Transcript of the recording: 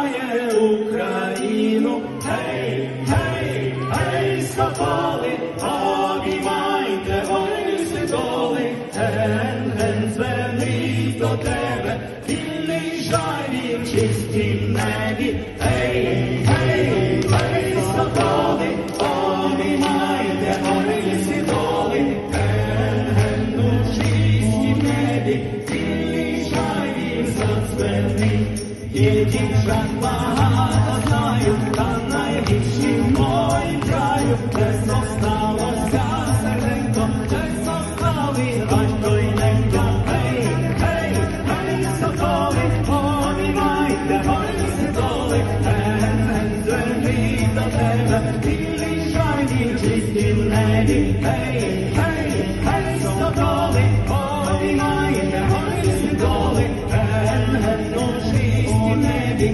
кохає Україну. Гей, гей, гей, соколи, обіймайте гори сидоли, ген, ген, звернись до тебе, вільний жайві в чистім небі. Гей, гей, гей, соколи, обіймайте гори сидоли, ген, ген, у чистім небі, зацвели. Є дівчат та найбільші в моїм краю, де зосталося серденько, де зостали батько й ненько. Гей, гей, гей, соколи, обіймайте гори сидоли, ген, ген, до тебе, білий шайні в небі. Гей, Andy.